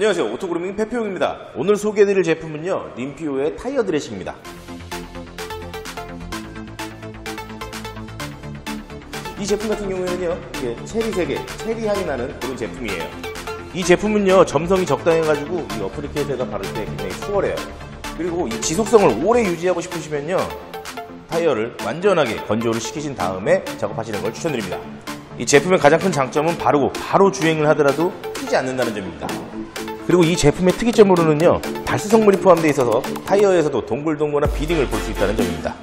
안녕하세요. 오토그루밍 페페용입니다. 오늘 소개해드릴 제품은요 림피오의 타이어 드레싱입니다. 이 제품 같은 경우에는요 이게 체리 세계 체리 향이 나는 그런 제품이에요. 이 제품은요 점성이 적당해가지고 이 어플리케이터에다 바를 때 굉장히 수월해요. 그리고 이 지속성을 오래 유지하고 싶으시면요 타이어를 완전하게 건조를 시키신 다음에 작업하시는 걸 추천드립니다 이 제품의 가장 큰 장점은 바르고 바로 주행을 하더라도 튀지 않는다는 점입니다. 그리고 이 제품의 특이점으로는요 발수 성분이 포함되어 있어서 타이어에서도 동글동글한 비딩을 볼 수 있다는 점입니다